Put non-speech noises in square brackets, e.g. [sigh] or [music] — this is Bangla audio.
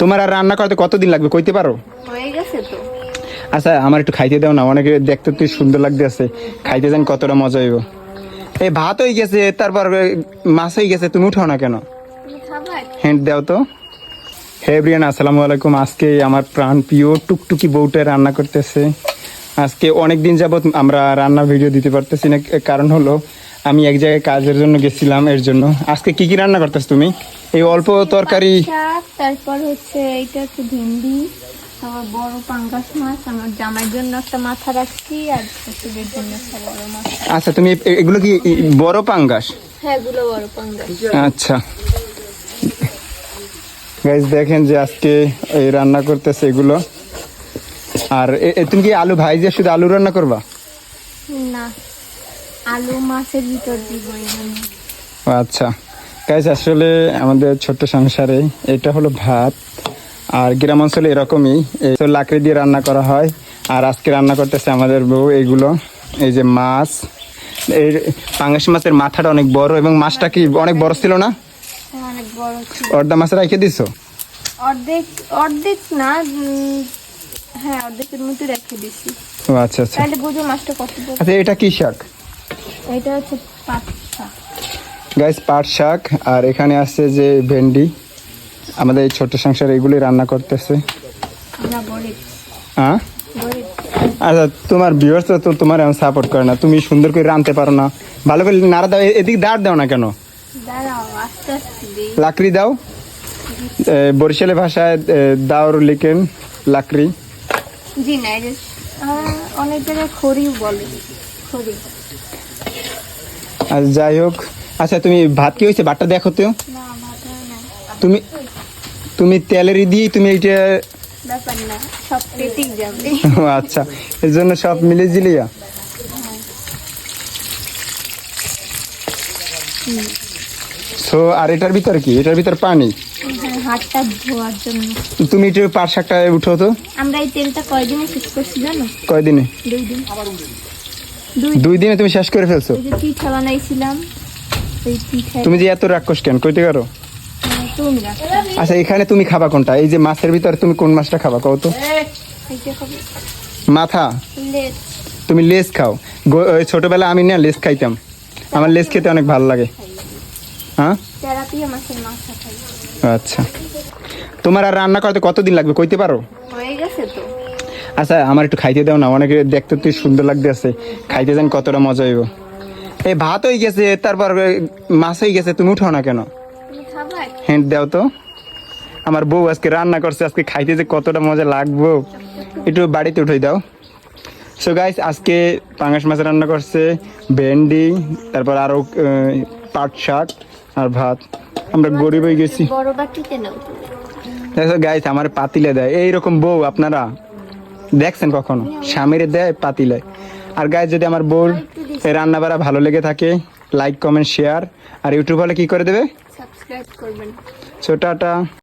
তোমার আর রান্না করতে কতদিন লাগবে? কইতে পারো? হয়ে গেছে তো। আচ্ছা আমার একটু খাইতে দাও না অনেকে দেখতে তুই সুন্দর লাগতে আছে খাইতে যান কতটা মজা হইব। এই ভাত হয়ে গেছে তারপর মাছ হয়ে গেছে তুমি উঠাও না কেন? হ্যান্ড দাও তো। হে ব্রিয়ান আসসালামু আলাইকুম। আজকে আমার প্রাণ প্রিয় টুকটুকি বউটা রান্না করতেছে। আজকে অনেক দিন যাবত আমরা রান্না ভিডিও দিতে পারতেছি না। কারণ হলো আমি এক জায়গায় কাজের জন্য গেছিলাম এর জন্য। আজকে কি কি রান্না করতেছ তুমি? এই অল্প তরকারি তারপর হচ্ছে এইটা হচ্ছে ভেন্ডি তারপর বড় পাঙ্গাস মাছ আমার জামাইয়ের জন্য একটা মাথা রাখছি আর শ্বশুরের জন্য একটা বড় মাছ আচ্ছা তুমি এগুলো কি ই- বড় পাঙ্গাস? হ্যাঁ এগুলো বড় পাঙ্গাস। আচ্ছা। গাইজ দেখেন যে আজকে এই রান্না করতেছে এগুলো। আর তুমি কি আলু ভাইজে শুধু আলু রান্না করবা? না। আলু মাছের ভিতর দিব আচ্ছা। গাইজ আসলে আমাদের ছোট্ট সংসারে এটা হলো ভাত আর গ্রাম অঞ্চলে এরকমই। এই তো লাকড়ি দিয়ে রান্না করা হয় আর আজকে রান্না করতেছে আমাদের বউ এইগুলো এই যে মাছ এই পাঙ্গাস মাছের মাথাটা অনেক বড় এবং মাছটা কি অনেক বড় ছিল না? হ্যাঁ, অর্ধা মাছ রেখে দিছো? অর্ধেক অর্ধেক না হ্যাঁ অর্ধেকের মতো রেখে দিছি। ও আচ্ছা আচ্ছা। তাহলে বুঝো মাছটা কত আচ্ছা এটা কি শাক? এটা হচ্ছে গাইস পাট শাক আর এখানে আছে যে ভেন্ডি। আমাদের এই ছোট্ট সংসার এগুলি রান্না করতেছে। হ্যাঁ আচ্ছা তোমার ভিউয়ার্স তো তোমার এমন সাপোর্ট করে না। তুমি সুন্দর করে রাঁধতে পারো না। ভালো করে নাড়া দাও। এদিকে দাঁড় দাও না কেন? লাকড়ি দাও। বরিশালে ভাষায় দাওর লিখেন লাকড়ি। জি না খড়িও বলে। খড়ি। আর যাই হোক আচ্ছা তুমি ভাত কি হয়েছে? ভাতটা দেখো তো। তুমি তুমি তেলের দিয়ে তুমি এইটা [laughs] আচ্ছা এর জন্য সব মিলে জিলিয়া। সো আর এটার ভিতর কি? এটার ভিতর পানি? হ্যাঁ, হাতটা ধোয়ার জন্য। তুমি একটু পাট শাকটা উঠো তো। আমরা এই তেলটা কয়দিনে শেষ করছি জানো? কয়দিনে? দুই দিন। দুই দিনে। তুমি শেষ করে ফেলছো? পিঠা বানাইছিলাম তুমি যে এত রাক্ষস কেন? কইতে পারো? আচ্ছা এখানে তুমি খাবা কোনটা? এই যে মাছের ভিতরে তুমি কোন মাছটা খাবা কও তো? মাথা। তুমি লেস খাও। ছোটবেলা আমি না লেস খাইতাম। আমার লেস খেতে অনেক ভালো লাগে। হ্যাঁ? আচ্ছা। তোমার আর রান্না করতে কতদিন লাগবে? কইতে পারো? হয়ে আচ্ছা আমার একটু খাইতে দাও না অনেকে দেখতে তুই সুন্দর লাগতে আছে খাইতে জানি কতটা মজা হইব। এই ভাত হয়ে গেছে তারপর মাছ হয়ে গেছে তুমি উঠাও না কেন? হ্যান্ড দাও তো। আমার বউ আজকে রান্না করছে আজকে খাইতে যে কতটা মজা লাগবো। একটু বাড়িতে উঠাই দাও। সো গাইস আজকে পাঙ্গাস মাছ রান্না করছে ভেন্ডি তারপর আরও পাট শাক আর ভাত। আমরা গরিব হয়ে গেছি। দেখো গাইস আমার পাতিলে দেয়। এইরকম বউ আপনারা? দেখছেন কখনো? স্বামীর দেয় পাতিলে আর গায়ে যদি আমার বোর এই রান্না বাড়া ভালো লেগে থাকে লাইক কমেন্ট শেয়ার আর ইউটিউব হলে কি করে দেবে? সাবস্ক্রাইব করবেন। ছোটাটা